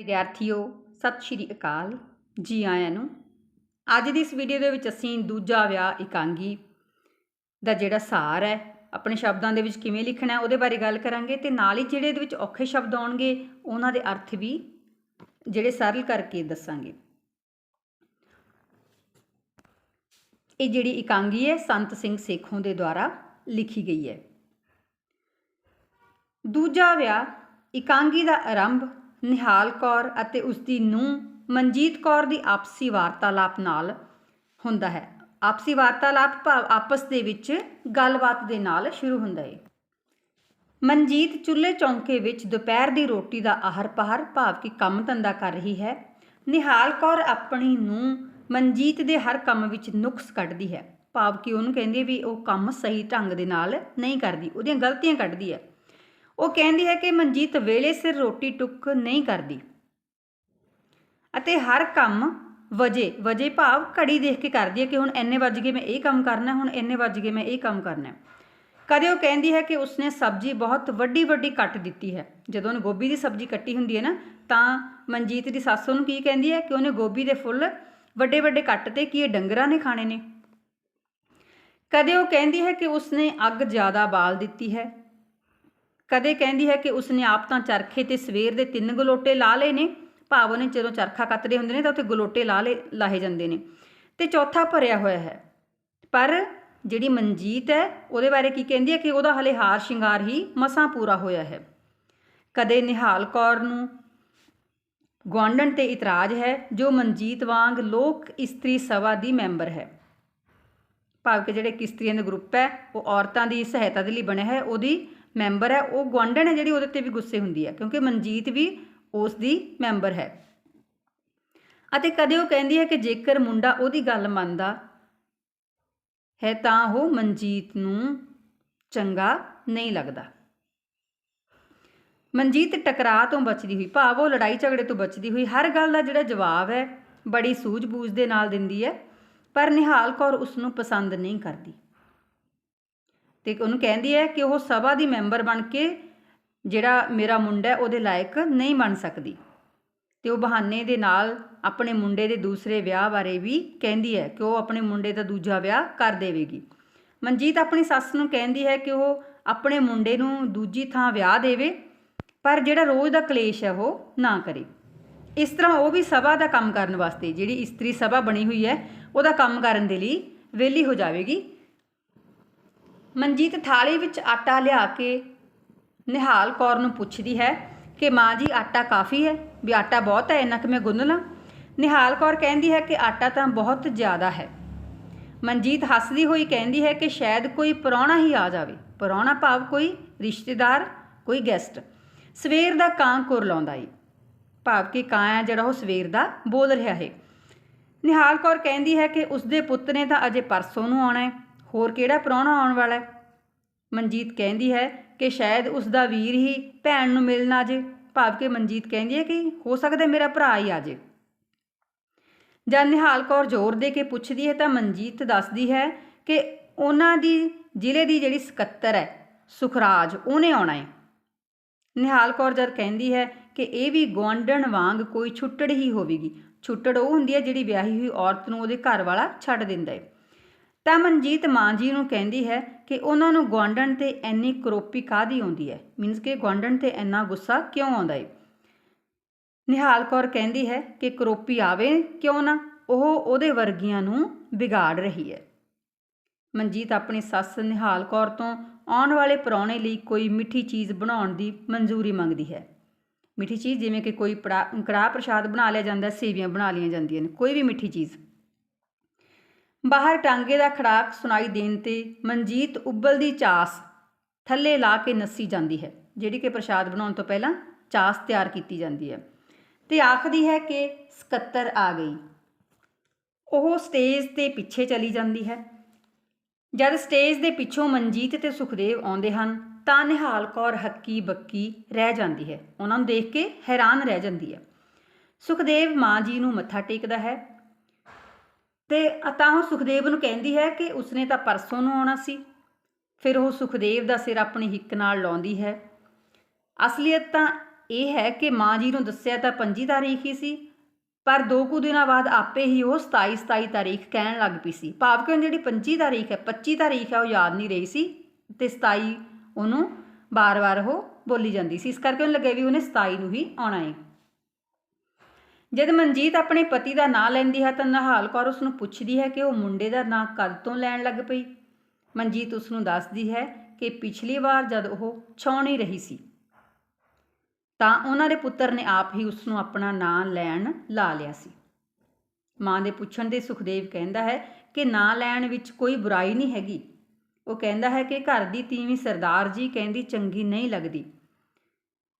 ਵਿਦਿਆਰਥੀਓ, ਸਤਿ ਸ਼੍ਰੀ ਅਕਾਲ ਜੀ ਆਇਆਂ ਨੂੰ। ਅੱਜ ਦੀ ਇਸ ਵੀਡੀਓ ਦੇ ਵਿੱਚ ਅਸੀਂ ਦੂਜਾ ਵਿਆਹ ਇਕਾਂਗੀ ਦਾ ਜਿਹੜਾ ਸਾਰ ਹੈ, ਆਪਣੇ ਸ਼ਬਦਾਂ ਦੇ ਵਿੱਚ ਕਿਵੇਂ ਲਿਖਣਾ ਉਹਦੇ ਬਾਰੇ ਗੱਲ ਕਰਾਂਗੇ ਤੇ ਨਾਲ ਹੀ ਜਿਹੜੇ ਇਹਦੇ ਵਿੱਚ ਔਖੇ ਸ਼ਬਦ ਆਉਣਗੇ, ਉਹਨਾਂ ਦੇ ਅਰਥ ਵੀ ਜਿਹੜੇ ਸਰਲ ਕਰਕੇ ਦੱਸਾਂਗੇ। ਇਹ ਜਿਹੜੀ ਇਕਾਂਗੀ ਹੈ, ਸੰਤ ਸਿੰਘ ਸੇਖੋਂ ਦੇ ਦੁਆਰਾ ਲਿਖੀ ਗਈ ਹੈ। ਦੂਜਾ ਵਿਆਹ ਇਕਾਂਗੀ ਦਾ ਆਰੰਭ ਨਿਹਾਲ ਕੌਰ ਅਤੇ ਉਸ ਦੀ ਨੂੰਹ ਮਨਜੀਤ ਕੌਰ ਦੀ ਆਪਸੀ ਵਾਰਤਾਲਾਪ ਨਾਲ ਹੁੰਦਾ ਹੈ। ਆਪਸੀ ਵਾਰਤਾਲਾਪ ਭਾਵ ਆਪਸ ਦੇ ਵਿੱਚ ਗੱਲਬਾਤ ਦੇ ਨਾਲ ਸ਼ੁਰੂ ਹੁੰਦਾ ਹੈ। ਮਨਜੀਤ ਚੁੱਲ੍ਹੇ ਚੌਂਕੇ ਵਿੱਚ ਦੁਪਹਿਰ ਦੀ ਰੋਟੀ ਦਾ ਆਹਰ ਪਾਹਰ ਭਾਵ ਕਿ ਕੰਮ ਧੰਦਾ ਕਰ ਰਹੀ ਹੈ। ਨਿਹਾਲ ਕੌਰ ਆਪਣੀ ਨੂੰ ਮਨਜੀਤ ਦੇ ਹਰ ਕੰਮ ਵਿੱਚ ਨੁਕਸ ਕੱਢਦੀ ਹੈ। ਭਾਵ ਕਿ ਉਹਨੂੰ ਕਹਿੰਦੀ ਵੀ ਉਹ ਕੰਮ ਸਹੀ ਢੰਗ ਦੇ ਨਾਲ ਨਹੀਂ ਕਰਦੀ, ਉਹਦੀਆਂ ਗਲਤੀਆਂ ਕੱਢਦੀ ਹੈ। ਉਹ ਕਹਿੰਦੀ ਹੈ ਕਿ ਮਨਜੀਤ ਵੇਲੇ ਸਿਰ ਰੋਟੀ ਟੁੱਕ ਨਹੀਂ ਕਰਦੀ। ਅਤੇ ਹਰ ਕੰਮ ਵਜੇ ਵਜੇ ਭਾਵ ਘੜੀ ਦੇਖ ਕੇ ਕਰਦੀ ਹੈ ਕਿ ਹੁਣ ਇੰਨੇ ਵੱਜ ਗਏ, ਮੈਂ ਇਹ ਕੰਮ ਕਰਨਾ, ਹੁਣ ਇੰਨੇ ਵੱਜ ਗਏ, ਮੈਂ ਇਹ ਕੰਮ ਕਰਨਾ। ਕਦੇ ਉਹ ਕਹਿੰਦੀ ਹੈ ਕਿ ਉਸਨੇ ਸਬਜ਼ੀ ਬਹੁਤ ਵੱਡੀ ਵੱਡੀ ਕੱਟ ਦਿੱਤੀ ਹੈ। ਜਦੋਂ ਉਹਨੇ ਗੋਭੀ ਦੀ ਸਬਜ਼ੀ ਕੱਟੀ ਹੁੰਦੀ ਹੈ ਨਾ, ਤਾਂ ਮਨਜੀਤ ਦੀ ਸੱਸ ਉਹਨੂੰ ਕੀ ਕਹਿੰਦੀ ਹੈ ਕਿ ਉਹਨੇ ਗੋਭੀ ਦੇ ਫੁੱਲ ਵੱਡੇ ਵੱਡੇ ਕੱਟ ਤੇ ਕੀ ਇਹ ਡੰਗਰਾਂ ਨੇ ਖਾਣੇ ਨੇ। ਕਦੇ ਉਹ ਕਹਿੰਦੀ ਹੈ ਕਿ ਉਸਨੇ ਅੱਗ ਜ਼ਿਆਦਾ ਬਾਲ ਦਿੱਤੀ ਹੈ। ਕਦੇ ਕਹਿੰਦੀ ਹੈ ਕਿ ਉਸਨੇ ਆਪ ਤਾਂ ਚਰਖੇ ਤੇ ਸਵੇਰ ਦੇ ਤਿੰਨ ਗਲੋਟੇ ਲਾ ਲਏ ਨੇ। ਭਾਵ ਉਹਨੇ ਜਦੋਂ ਚਰਖਾ ਕੱਤਦੇ ਹੁੰਦੇ ਨੇ ਤਾਂ ਉੱਥੇ ਗਲੋਟੇ ਲਾ ਲਏ, ਲਾਹੇ ਜਾਂਦੇ ਨੇ। ਤੇ ਚੌਥਾ ਭਰਿਆ ਹੋਇਆ ਹੈ। ਪਰ ਜਿਹੜੀ ਮਨਜੀਤ ਹੈ, ਉਹਦੇ ਬਾਰੇ ਕੀ ਕਹਿੰਦੀ ਹੈ ਕਿ ਉਹਦਾ ਹਲੇ ਹਾਰ ਸ਼ਿੰਗਾਰ ਹੀ ਮਸਾਂ ਪੂਰਾ ਹੋਇਆ ਹੈ। ਕਦੇ ਨਿਹਾਲ ਕੌਰ ਨੂੰ ਗੁਆਂਢਣ ਤੇ ਇਤਰਾਜ਼ ਹੈ, ਜੋ ਮਨਜੀਤ ਵਾਂਗ ਲੋਕ ਇਸਤਰੀ ਸਭਾ ਦੀ ਮੈਂਬਰ ਹੈ। ਭਾਵ ਕਿ ਜਿਹੜੇ ਕਿਸਤਰੀਆਂ ਦੇ ਗਰੁੱਪ ਹੈ, ਉਹ ਔਰਤਾਂ ਦੀ ਸਹਾਇਤਾ ਦੇ ਲਈ ਬਣਿਆ ਹੈ, ਉਹਦੀ ਮੈਂਬਰ ਹੈ, ਉਹ ਗੁਆਂਢਣ ਹੈ ਜਿਹੜੀ ਉਹਦੇ ਤੇ ਵੀ ਗੁੱਸੇ ਹੁੰਦੀ ਹੈ, ਕਿਉਂਕਿ ਮਨਜੀਤ ਵੀ ਉਸ ਦੀ ਮੈਂਬਰ ਹੈ। ਅਤੇ ਕਦੇ ਉਹ ਕਹਿੰਦੀ ਹੈ ਕਿ ਜੇਕਰ ਮੁੰਡਾ ਉਹਦੀ ਗੱਲ ਮੰਨਦਾ ਹੈ, ਤਾਂ ਉਹ ਮਨਜੀਤ ਨੂੰ ਚੰਗਾ ਨਹੀਂ ਲੱਗਦਾ। ਮਨਜੀਤ ਟਕਰਾਅ ਤੋਂ ਬਚਦੀ ਹੋਈ, ਭਾਵ ਉਹ ਲੜਾਈ ਝਗੜੇ ਤੋਂ ਬਚਦੀ ਹੋਈ, ਹਰ ਗੱਲ ਦਾ ਜਿਹੜਾ ਜਵਾਬ ਹੈ, ਬੜੀ ਸੂਝ-ਬੂਝ ਦੇ ਨਾਲ ਦਿੰਦੀ ਹੈ, ਪਰ ਨਿਹਾਲ ਕੌਰ ਉਸ ਨੂੰ ਪਸੰਦ ਨਹੀਂ ਕਰਦੀ। ਤੇ ਉਹਨੂੰ ਕਹਿੰਦੀ ਹੈ ਕਿ ਉਹ ਸਭਾ ਦੀ ਮੈਂਬਰ ਬਣ ਕੇ ਜਿਹੜਾ ਮੇਰਾ ਮੁੰਡਾ ਹੈ, ਉਹਦੇ ਲਾਇਕ ਨਹੀਂ ਬਣ ਸਕਦੀ। ਤੇ ਉਹ ਬਹਾਨੇ ਦੇ ਨਾਲ ਆਪਣੇ ਮੁੰਡੇ ਦੇ ਦੂਸਰੇ ਵਿਆਹ ਬਾਰੇ ਵੀ ਕਹਿੰਦੀ ਹੈ ਕਿ ਉਹ ਆਪਣੇ ਮੁੰਡੇ ਦਾ ਦੂਜਾ ਵਿਆਹ ਕਰ ਦੇਵੇਗੀ। ਮਨਜੀਤ ਆਪਣੀ ਸੱਸ ਨੂੰ ਕਹਿੰਦੀ ਹੈ ਕਿ ਉਹ ਆਪਣੇ ਮੁੰਡੇ ਨੂੰ ਦੂਜੀ ਥਾਂ ਵਿਆਹ ਦੇਵੇ, ਪਰ ਜਿਹੜਾ ਰੋਜ਼ ਦਾ ਕਲੇਸ਼ ਹੈ, ਉਹ ਨਾ ਕਰੇ। ਇਸ ਤਰ੍ਹਾਂ ਉਹ ਵੀ ਸਭਾ ਦਾ ਕੰਮ ਕਰਨ ਵਾਸਤੇ ਜਿਹੜੀ ਇਸਤਰੀ ਸਭਾ ਬਣੀ ਹੋਈ ਹੈ, ਉਹਦਾ ਕੰਮ ਕਰਨ ਦੇ ਲਈ ਵਿਹਲੀ ਹੋ ਜਾਵੇਗੀ। ਮਨਜੀਤ ਥਾਲੀ ਵਿੱਚ ਆਟਾ ਲਿਆ ਕੇ ਨਿਹਾਲ ਕੌਰ ਨੂੰ ਪੁੱਛਦੀ ਹੈ ਕਿ ਮਾਂ ਜੀ, ਆਟਾ ਕਾਫੀ ਹੈ? ਵੀ ਆਟਾ ਬਹੁਤ ਹੈ, ਇੰਨਾ ਕਿ ਮੈਂ ਗੁੰਨ ਲਾਂ। ਨਿਹਾਲ ਕੌਰ ਕਹਿੰਦੀ ਹੈ ਕਿ ਆਟਾ ਤਾਂ ਬਹੁਤ ਜ਼ਿਆਦਾ ਹੈ। ਮਨਜੀਤ ਹੱਸਦੀ ਹੋਈ ਕਹਿੰਦੀ ਹੈ ਕਿ ਸ਼ਾਇਦ ਕੋਈ ਪ੍ਰਾਹੁਣਾ ਹੀ ਆ ਜਾਵੇ। ਪ੍ਰਾਹੁਣਾ ਭਾਵ ਕੋਈ ਰਿਸ਼ਤੇਦਾਰ, ਕੋਈ ਗੈਸਟ ਸਵੇਰ ਦਾ ਕਾਂ ਕੁਰ ਲਾਉਂਦਾ ਏ। ਭਾਵ ਕਿ ਕਾਂ ਹੈ ਜਿਹੜਾ ਉਹ ਸਵੇਰ ਦਾ ਬੋਲ ਰਿਹਾ ਹੈ। ਨਿਹਾਲ ਕੌਰ ਕਹਿੰਦੀ ਹੈ ਕਿ ਉਸਦੇ ਪੁੱਤ ਨੇ ਤਾਂ ਅਜੇ ਪਰਸੋਂ ਨੂੰ ਆਉਣਾ ਹੈ। ਹੋਰ ਕਿਹੜਾ ਪ੍ਰਾਹੁਣਾ ਆਉਣ ਵਾਲਾ ਹੈ? ਮਨਜੀਤ ਕਹਿੰਦੀ ਹੈ ਕਿ ਸ਼ਾਇਦ ਉਸ ਦਾ ਵੀਰ ਹੀ ਭੈਣ ਨੂੰ ਮਿਲਣ ਆ ਜੇ ਭਾਵ ਕਿ ਮਨਜੀਤ ਕਹਿੰਦੀ ਹੈ ਕਿ ਹੋ ਸਕਦਾ ਮੇਰਾ ਭਰਾ ਹੀ ਆ ਜੇ ਜਦ ਨਿਹਾਲ ਕੌਰ ਜ਼ੋਰ ਦੇ ਕੇ ਪੁੱਛਦੀ ਹੈ ਤਾਂ ਮਨਜੀਤ ਦੱਸਦੀ ਹੈ ਕਿ ਉਹਨਾਂ ਦੀ ਜ਼ਿਲ੍ਹੇ ਦੀ ਜਿਹੜੀ ਸਕੱਤਰ ਹੈ, ਸੁਖਰਾਜ, ਉਹਨੇ ਆਉਣਾ ਹੈ। ਨਿਹਾਲ ਕੌਰ ਜਦ ਕਹਿੰਦੀ ਹੈ ਕਿ ਇਹ ਵੀ ਗੁਆਂਢਣ ਵਾਂਗ ਕੋਈ ਛੁੱਟੜ ਹੀ ਹੋਵੇਗੀ। ਛੁੱਟੜ ਉਹ ਹੁੰਦੀ ਹੈ ਜਿਹੜੀ ਵਿਆਹੀ ਹੋਈ ਔਰਤ ਨੂੰ ਉਹਦੇ ਘਰ ਵਾਲਾ ਛੱਡ ਦਿੰਦਾ ਹੈ। ਤਾਂ ਮਨਜੀਤ ਮਾਂ ਜੀ ਨੂੰ ਕਹਿੰਦੀ ਹੈ ਕਿ ਉਹਨਾਂ ਨੂੰ ਗੁਆਂਢਣ ਤੇ ਇੰਨੀ ਕਰੋਪੀ ਕਾਦੀ ਆਉਂਦੀ ਹੈ? ਮੀਨਸ ਕਿ ਗੁਆਂਢਣ ਤੇ ਇੰਨਾ ਗੁੱਸਾ ਕਿਉਂ ਆਉਂਦਾ ਹੈ ਨਿਹਾਲ ਕੌਰ ਕਹਿੰਦੀ ਹੈ ਕਿ ਕਰੋਪੀ ਆਵੇ ਕਿਉਂ ਨਾ? ਉਹ ਉਹਦੇ ਵਰਗੀਆਂ ਨੂੰ ਵਿਗਾੜ ਰਹੀ ਹੈ। ਮਨਜੀਤ ਆਪਣੀ ਸੱਸ ਨਿਹਾਲ ਕੌਰ ਤੋਂ ਆਉਣ ਵਾਲੇ ਪਰੌਣੇ ਲਈ ਕੋਈ ਮਿੱਠੀ ਚੀਜ਼ ਬਣਾਉਣ ਦੀ ਮਨਜ਼ੂਰੀ ਮੰਗਦੀ ਹੈ। ਮਿੱਠੀ ਚੀਜ਼ ਜਿਵੇਂ ਕਿ ਕੋਈ ਕੜਾਹ ਪ੍ਰਸ਼ਾਦ ਬਣਾ ਲਿਆ ਜਾਂਦਾ, ਸੇਵੀਆਂ ਬਣਾ ਲਈਆਂ ਜਾਂਦੀਆਂ ਨੇ, ਕੋਈ ਵੀ ਮਿੱਠੀ ਚੀਜ਼। ਬਾਹਰ ਟਾਂਗੇ ਦਾ ਖੜਾਕ ਸੁਣਾਈ ਦੇਣ ਤੇ ਮਨਜੀਤ ਉਬਲਦੀ ਚਾਸ ਥੱਲੇ ਲਾ ਕੇ ਨੱਸੀ ਜਾਂਦੀ ਹੈ, ਜਿਹੜੀ ਕਿ ਪ੍ਰਸ਼ਾਦ ਬਣਾਉਣ ਤੋਂ ਪਹਿਲਾਂ ਚਾਸ ਤਿਆਰ ਕੀਤੀ ਜਾਂਦੀ ਹੈ ਤੇ ਆਖਦੀ ਹੈ ਕਿ ਸਕੱਤਰ ਆ ਗਈ। ਉਹ ਸਟੇਜ ਤੇ ਪਿੱਛੇ ਚਲੀ ਜਾਂਦੀ ਹੈ। ਜਦ ਸਟੇਜ ਦੇ ਪਿੱਛੋਂ ਮਨਜੀਤ ਤੇ ਸੁਖਦੇਵ ਆਉਂਦੇ ਹਨ, ਤਾਂ ਨਿਹਾਲ ਕੌਰ ਹੱਕੀ ਬੱਕੀ ਰਹਿ ਜਾਂਦੀ ਹੈ। ਉਹਨਾਂ ਨੂੰ ਦੇਖ ਕੇ ਹੈਰਾਨ ਰਹਿ ਜਾਂਦੀ ਹੈ। ਸੁਖਦੇਵ ਮਾਂ ਜੀ ਨੂੰ ਮੱਥਾ ਟੇਕਦਾ ਹੈ ਤੇ ਤਾਂ ਉਹ ਸੁਖਦੇਵ ਨੂੰ ਕਹਿੰਦੀ ਹੈ ਕਿ ਉਸਨੇ ਤਾਂ ਪਰਸੋਂ ਨੂੰ ਆਉਣਾ ਸੀ। ਫਿਰ ਉਹ ਸੁਖਦੇਵ ਦਾ ਸਿਰ ਆਪਣੀ ਹਿੱਕ ਨਾਲ ਲਾਉਂਦੀ ਹੈ। ਅਸਲੀਅਤ ਤਾਂ ਇਹ ਹੈ ਕਿ ਮਾਂ ਜੀ ਨੂੰ ਦੱਸਿਆ ਤਾਂ 25 ਤਾਰੀਖ ਹੀ ਸੀ, ਪਰ ਦੋ ਕੁ ਦਿਨਾਂ ਬਾਅਦ ਆਪੇ ਹੀ ਉਹ 27 27 ਤਾਰੀਖ ਕਹਿਣ ਲੱਗ ਪਈ ਸੀ। ਭਾਵ ਕਿ ਉਹਨੂੰ ਜਿਹੜੀ 25 ਤਾਰੀਖ ਹੈ 25 ਤਾਰੀਖ ਹੈ, ਉਹ ਯਾਦ ਨਹੀਂ ਰਹੀ ਸੀ ਤੇ 27 ਉਹਨੂੰ ਬਾਰ-ਬਾਰ ਉਹ ਬੋਲੀ ਜਾਂਦੀ ਸੀ। ਇਸ ਕਰਕੇ ਉਹਨੂੰ ਲੱਗੇ ਵੀ ਉਹਨੇ 27 ਨੂੰ ਹੀ ਆਉਣਾ ਹੈ ਜਦ ਮਨਜੀਤ ਆਪਣੇ ਪਤੀ ਦਾ ਨਾਂ ਲੈਂਦੀ ਹੈ ਤਾਂ ਨਿਹਾਲ ਕੌਰ ਉਸ ਨੂੰ ਪੁੱਛਦੀ ਹੈ ਕਿ ਉਹ ਮੁੰਡੇ ਦਾ ਨਾਂ ਕਦ ਤੋਂ ਲੈਣ ਲੱਗ ਪਈ? ਮਨਜੀਤ ਉਸ ਨੂੰ ਦੱਸਦੀ ਹੈ ਕਿ ਪਿਛਲੀ ਵਾਰ ਜਦ ਉਹ ਛਾਉਣੀ ਰਹੀ ਸੀ, ਤਾਂ ਉਹਨਾਂ ਦੇ ਪੁੱਤਰ ਨੇ ਆਪ ਹੀ ਉਸ ਨੂੰ ਆਪਣਾ ਨਾਂ ਲੈਣ ਲਾ ਲਿਆ ਸੀ। ਮਾਂ ਦੇ ਪੁੱਛਣ ਤੇ ਸੁਖਦੇਵ ਕਹਿੰਦਾ ਹੈ ਕਿ ਨਾਂ ਲੈਣ ਵਿੱਚ ਕੋਈ ਬੁਰਾਈ ਨਹੀਂ ਹੈਗੀ। ਉਹ ਕਹਿੰਦਾ ਹੈ ਕਿ ਘਰ ਦੀ ਤੀਵੀਂ ਸਰਦਾਰ ਜੀ ਕਹਿੰਦੀ ਚੰਗੀ ਨਹੀਂ ਲੱਗਦੀ।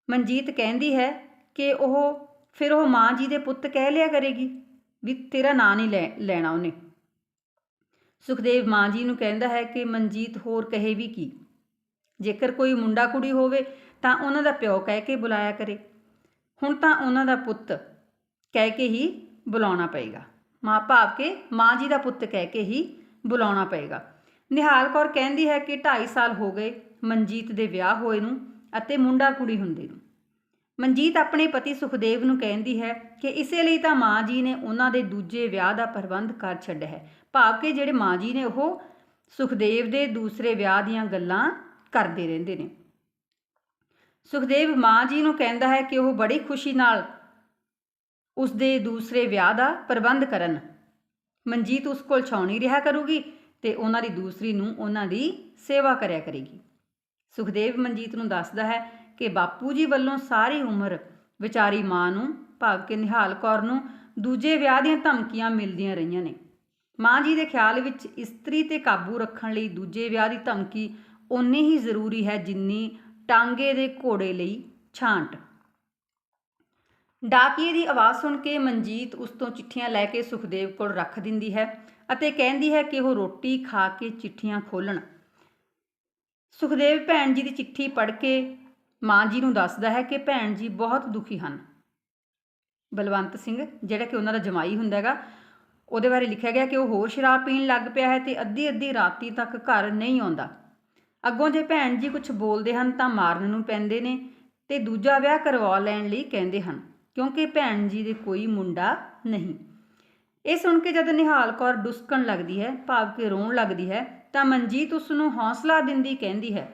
ਮਨਜੀਤ ਕਹਿੰਦੀ ਹੈ ਕਿ ਉਹ ਫਿਰ ਉਹ ਮਾਂ ਜੀ ਦੇ ਪੁੱਤ ਕਹਿ ਲਿਆ ਕਰੇਗੀ ਵੀ ਤੇਰਾ ਨਾਂ ਨਹੀਂ ਲੈ, ਲੈਣਾ ਉਹਨੇ। ਸੁਖਦੇਵ ਮਾਂ ਜੀ ਨੂੰ ਕਹਿੰਦਾ ਹੈ ਕਿ ਮਨਜੀਤ ਹੋਰ ਕਹੇ ਵੀ ਕੀ। ਜੇਕਰ ਕੋਈ ਮੁੰਡਾ ਕੁੜੀ ਹੋਵੇ ਤਾਂ ਉਹਨਾਂ ਦਾ ਪਿਓ ਕਹਿ ਕੇ ਬੁਲਾਇਆ ਕਰੇ। ਹੁਣ ਤਾਂ ਉਹਨਾਂ ਦਾ ਪੁੱਤ ਕਹਿ ਕੇ ਹੀ ਬੁਲਾਉਣਾ ਪਏਗਾ। ਮਾਂ ਭਾਵ ਕੇ ਮਾਂ ਜੀ ਦਾ ਪੁੱਤ ਕਹਿ ਕੇ ਹੀ ਬੁਲਾਉਣਾ ਪਏਗਾ। ਨਿਹਾਲ ਕੌਰ ਕਹਿੰਦੀ ਹੈ ਕਿ 2.5 ਸਾਲ ਹੋ ਗਏ ਮਨਜੀਤ ਦੇ ਵਿਆਹ ਹੋਏ ਨੂੰ ਅਤੇ ਮੁੰਡਾ ਕੁੜੀ ਹੁੰਦੇ ਨੂੰ। ਮਨਜੀਤ ਆਪਣੇ ਪਤੀ ਸੁਖਦੇਵ ਨੂੰ ਕਹਿੰਦੀ ਹੈ ਕਿ ਇਸੇ ਲਈ ਤਾਂ ਮਾਂ ਜੀ ਨੇ ਉਹਨਾਂ ਦੇ ਦੂਜੇ ਵਿਆਹ ਦਾ ਪ੍ਰਬੰਧ ਕਰ ਛੱਡਿਆ ਹੈ। ਭਾਵ ਕਿ ਜਿਹੜੇ ਮਾਂ ਜੀ ਨੇ ਉਹ ਸੁਖਦੇਵ ਦੇ ਦੂਸਰੇ ਵਿਆਹ ਦੀਆਂ ਗੱਲਾਂ ਕਰਦੇ ਰਹਿੰਦੇ ਨੇ। ਸੁਖਦੇਵ ਮਾਂ ਜੀ ਨੂੰ ਕਹਿੰਦਾ ਹੈ ਕਿ ਉਹ ਬੜੀ ਖੁਸ਼ੀ ਨਾਲ ਉਸ ਦੇ ਦੂਸਰੇ ਵਿਆਹ ਦਾ ਪ੍ਰਬੰਧ ਕਰਨ। ਮਨਜੀਤ ਉਸ ਕੋਲ ਛਾਉਣੀ ਰਿਹਾ ਕਰੂਗੀ ਤੇ ਉਹਨਾਂ ਦੀ ਦੂਸਰੀ ਨੂੰ ਉਹਨਾਂ ਦੀ ਸੇਵਾ ਕਰਿਆ ਕਰੇਗੀ। ਸੁਖਦੇਵ ਮਨਜੀਤ ਨੂੰ ਦੱਸਦਾ ਹੈ ਕਿ ਬਾਪੂ ਜੀ ਵੱਲੋਂ ਸਾਰੀ ਉਮਰ ਵਿਚਾਰੀ ਮਾਂ ਨੂੰ, ਭਾਵ ਕਿ ਨਿਹਾਲ ਕੌਰ ਨੂੰ, ਦੂਜੇ ਵਿਆਹ ਦੀਆਂ ਧਮਕੀਆਂ ਮਿਲਦੀਆਂ ਰਹੀਆਂ ਨੇ। ਮਾਂ ਜੀ ਦੇ ਖਿਆਲ ਵਿੱਚ ਇਸਤਰੀ ਤੇ ਕਾਬੂ ਰੱਖਣ ਲਈ ਦੂਜੇ ਵਿਆਹ ਦੀ ਧਮਕੀ ਓਨੀ ਹੀ ਜ਼ਰੂਰੀ ਹੈ ਜਿੰਨੀ ਟਾਂਗੇ ਦੇ ਘੋੜੇ ਲਈ ਛਾਂਟ। ਡਾਕੀਏ ਦੀ ਆਵਾਜ਼ ਸੁਣ ਕੇ ਮਨਜੀਤ ਉਸ ਤੋਂ ਚਿੱਠੀਆਂ ਲੈ ਕੇ ਸੁਖਦੇਵ ਕੋਲ ਰੱਖ ਦਿੰਦੀ ਹੈ ਅਤੇ ਕਹਿੰਦੀ ਹੈ ਕਿ ਉਹ ਰੋਟੀ ਖਾ ਕੇ ਚਿੱਠੀਆਂ ਖੋਲਣ ਸੁਖਦੇਵ ਭੈਣ ਜੀ ਦੀ ਚਿੱਠੀ ਪੜ੍ਹ ਕੇ ਮਾਂ ਜੀ ਨੂੰ ਦੱਸਦਾ ਹੈ ਕਿ ਭੈਣ ਜੀ ਬਹੁਤ ਦੁਖੀ ਹਨ। ਬਲਵੰਤ ਸਿੰਘ, ਜਿਹੜਾ ਕਿ ਉਹਨਾਂ ਦਾ ਜਮਾਈ ਹੁੰਦਾ ਹੈਗਾ, ਉਹਦੇ ਬਾਰੇ ਲਿਖਿਆ ਗਿਆ ਕਿ ਉਹ ਹੋਰ ਸ਼ਰਾਬ ਪੀਣ ਲੱਗ ਪਿਆ ਹੈ ਤੇ ਅੱਧੀ ਅੱਧੀ ਰਾਤੀ ਤੱਕ ਘਰ ਨਹੀਂ ਆਉਂਦਾ। ਅੱਗੋਂ ਜੇ ਭੈਣ ਜੀ ਕੁਝ ਬੋਲਦੇ ਹਨ ਤਾਂ ਮਾਰਨ ਨੂੰ ਪੈਂਦੇ ਨੇ ਤੇ ਦੂਜਾ ਵਿਆਹ ਕਰਵਾ ਲੈਣ ਲਈ ਕਹਿੰਦੇ ਹਨ, ਕਿਉਂਕਿ ਭੈਣ ਜੀ ਦੇ ਕੋਈ ਮੁੰਡਾ ਨਹੀਂ। ਇਹ ਸੁਣ ਕੇ ਜਦ ਨਿਹਾਲ ਕੌਰ ਡੁਸਕਣ ਲੱਗਦੀ ਹੈ, ਭਾਵ ਕਿ ਰੋਣ ਲੱਗਦੀ ਹੈ, ਤਾਂ ਮਨਜੀਤ ਉਸ ਨੂੰ ਹੌਸਲਾ ਦਿੰਦੀ ਕਹਿੰਦੀ ਹੈ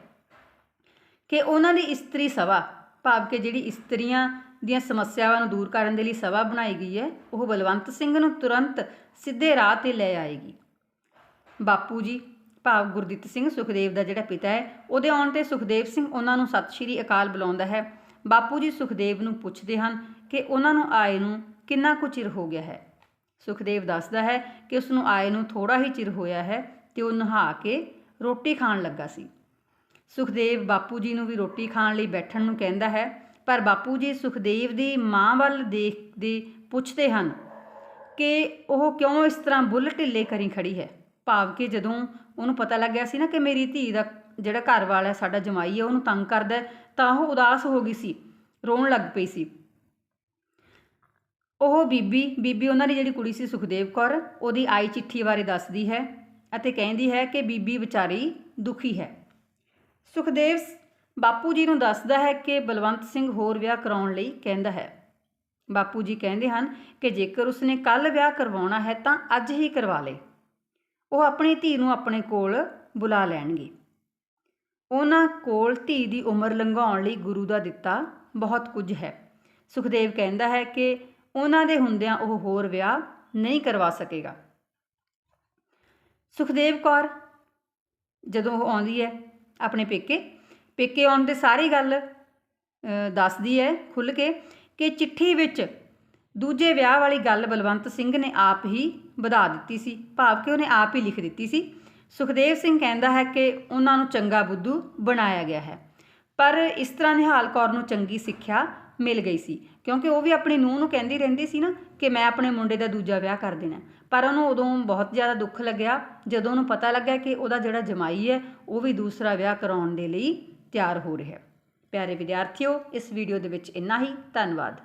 ਕਿ ਉਹਨਾਂ ਦੀ ਇਸਤਰੀ ਸਭਾ, ਭਾਵ ਕਿ ਜਿਹੜੀ ਇਸਤਰੀਆਂ ਦੀਆਂ ਸਮੱਸਿਆਵਾਂ ਨੂੰ ਦੂਰ ਕਰਨ ਦੇ ਲਈ ਸਭਾ ਬਣਾਈ ਗਈ ਹੈ, ਉਹ ਬਲਵੰਤ ਸਿੰਘ ਨੂੰ ਤੁਰੰਤ ਸਿੱਧੇ ਰਾਹ ਤੇ ਲੈ ਆਏਗੀ। ਬਾਪੂ ਜੀ, ਭਾਵ ਗੁਰਦਿੱਤ ਸਿੰਘ ਸੁਖਦੇਵ ਦਾ ਜਿਹੜਾ ਪਿਤਾ ਹੈ, ਉਹਦੇ ਆਉਣ ਤੇ ਸੁਖਦੇਵ ਸਿੰਘ ਉਹਨਾਂ ਨੂੰ ਸਤਿ ਸ਼੍ਰੀ ਅਕਾਲ ਬੁਲਾਉਂਦਾ ਹੈ। ਬਾਪੂ ਜੀ ਸੁਖਦੇਵ ਨੂੰ ਪੁੱਛਦੇ ਹਨ ਕਿ ਉਹਨਾਂ ਨੂੰ ਆਏ ਨੂੰ ਕਿੰਨਾ ਕੁ ਚਿਰ ਹੋ ਗਿਆ ਹੈ? ਸੁਖਦੇਵ ਦੱਸਦਾ ਹੈ ਕਿ ਉਸ ਨੂੰ ਆਏ ਨੂੰ ਥੋੜਾ ਹੀ ਚਿਰ ਹੋਇਆ ਹੈ ਤੇ ਉਹ ਨਹਾ ਕੇ ਰੋਟੀ ਖਾਣ ਲੱਗਾ ਸੀ। ਸੁਖਦੇਵ ਬਾਪੂ ਜੀ ਨੂੰ ਵੀ ਰੋਟੀ ਖਾਣ ਲਈ ਬੈਠਣ ਨੂੰ ਕਹਿੰਦਾ ਹੈ, ਪਰ ਬਾਪੂ ਜੀ ਸੁਖਦੇਵ ਦੀ ਮਾਂ ਵੱਲ ਦੇਖਦੇ ਪੁੱਛਦੇ ਹਨ ਕਿ ਉਹ ਕਿਉਂ ਇਸ ਤਰ੍ਹਾਂ ਬੁੱਲ ਢਿੱਲੇ ਕਰੀ ਖੜੀ ਹੈ। ਭਾਵ ਕਿ ਜਦੋਂ ਉਹਨੂੰ ਪਤਾ ਲੱਗਿਆ ਸੀ ਨਾ ਕਿ ਮੇਰੀ ਧੀ ਦਾ ਜਿਹੜਾ ਘਰ ਵਾਲਾ ਸਾਡਾ ਜਮਾਈ ਹੈ, ਉਹਨੂੰ ਤੰਗ ਕਰਦਾ ਤਾਂ ਉਹ ਉਦਾਸ ਹੋ ਗਈ ਸੀ, ਰੋਣ ਲੱਗ ਪਈ ਸੀ। ਉਹ ਬੀਬੀ ਬੀਬੀ ਉਹਨਾਂ ਦੀ ਜਿਹੜੀ ਕੁੜੀ ਸੀ ਸੁਖਦੇਵ ਕੌਰ, ਉਹਦੀ ਆਈ ਚਿੱਠੀ ਬਾਰੇ ਦੱਸਦੀ ਹੈ ਅਤੇ ਕਹਿੰਦੀ ਹੈ ਕਿ ਬੀਬੀ ਵਿਚਾਰੀ ਦੁਖੀ ਹੈ। ਸੁਖਦੇਵ ਬਾਪੂ ਜੀ ਨੂੰ ਦੱਸਦਾ ਹੈ ਕਿ ਬਲਵੰਤ ਸਿੰਘ ਹੋਰ ਵਿਆਹ ਕਰਾਉਣ ਲਈ ਕਹਿੰਦਾ ਹੈ। ਬਾਪੂ ਜੀ ਕਹਿੰਦੇ ਹਨ ਕਿ ਜੇਕਰ ਉਸਨੇ ਕੱਲ ਵਿਆਹ ਕਰਵਾਉਣਾ ਹੈ ਤਾਂ ਅੱਜ ਹੀ ਕਰਵਾ ਲੇ। ਉਹ ਆਪਣੀ ਧੀ ਨੂੰ ਆਪਣੇ ਕੋਲ ਬੁਲਾ ਲੈਣਗੇ। ਉਹਨਾਂ ਕੋਲ ਧੀ ਦੀ ਉਮਰ ਲੰਘਾਉਣ ਲਈ ਗੁਰੂ ਦਾ ਦਿੱਤਾ ਬਹੁਤ ਕੁਝ ਹੈ। ਸੁਖਦੇਵ ਕਹਿੰਦਾ ਹੈ ਕਿ ਉਹਨਾਂ ਦੇ ਹੁੰਦਿਆਂ ਉਹ ਹੋਰ ਵਿਆਹ ਨਹੀਂ ਕਰਵਾ ਸਕੇਗਾ। ਸੁਖਦੇਵ ਕੌਰ, ਜਦੋਂ ਉਹ ਆਉਂਦੀ ਹੈ ਆਪਣੇ ਪੇਕੇ। ਪੇਕੇ ਆਉਣ ਦੇ ਸਾਰੀ ਗੱਲ ਦੱਸਦੀ ਹੈ ਖੁੱਲ ਕੇ ਕਿ ਚਿੱਠੀ ਵਿੱਚ ਦੂਜੇ ਵਿਆਹ ਵਾਲੀ ਗੱਲ ਬਲਵੰਤ ਸਿੰਘ ਨੇ ਆਪ ਹੀ ਵਧਾ ਦਿੱਤੀ ਸੀ, ਭਾਵ ਕਿ ਉਹਨੇ ਆਪ ਹੀ ਲਿਖ ਦਿੱਤੀ ਸੀ। ਸੁਖਦੇਵ ਸਿੰਘ ਕਹਿੰਦਾ ਹੈ ਕਿ ਉਹਨਾਂ ਨੂੰ ਚੰਗਾ ਬੁੱਧੂ ਬਣਾਇਆ ਗਿਆ ਹੈ। ਪਰ ਇਸ ਤਰ੍ਹਾਂ ਨਿਹਾਲ ਕੌਰ ਨੂੰ ਚੰਗੀ ਸਿੱਖਿਆ ਮਿਲ ਗਈ ਸੀ, ਕਿਉਂਕਿ ਉਹ ਵੀ ਆਪਣੀ ਨੂੰਹ ਨੂੰ ਕਹਿੰਦੀ ਰਹਿੰਦੀ ਸੀ ਨਾ ਕਿ ਮੈਂ ਆਪਣੇ ਮੁੰਡੇ ਦਾ ਦੂਜਾ ਵਿਆਹ ਕਰ ਦੇਣਾ। ਪਰ ਉਹਨੂੰ ਉਦੋਂ ਬਹੁਤ ਜ਼ਿਆਦਾ ਦੁੱਖ ਲੱਗਿਆ, ਜਦੋਂ ਉਹਨੂੰ ਪਤਾ ਲੱਗਾ ਕਿ ਉਹਦਾ ਜਿਹੜਾ ਜਮਾਈ ਹੈ, ਉਹ ਵੀ ਦੂਸਰਾ ਵਿਆਹ ਕਰਾਉਣ ਦੇ ਲਈ ਤਿਆਰ ਹੋ ਰਿਹਾ ਹੈ। ਪਿਆਰੇ ਵਿਦਿਆਰਥੀਓ, ਇਸ ਵੀਡੀਓ ਦੇ ਵਿੱਚ ਇੰਨਾ ਹੀ। ਧੰਨਵਾਦ।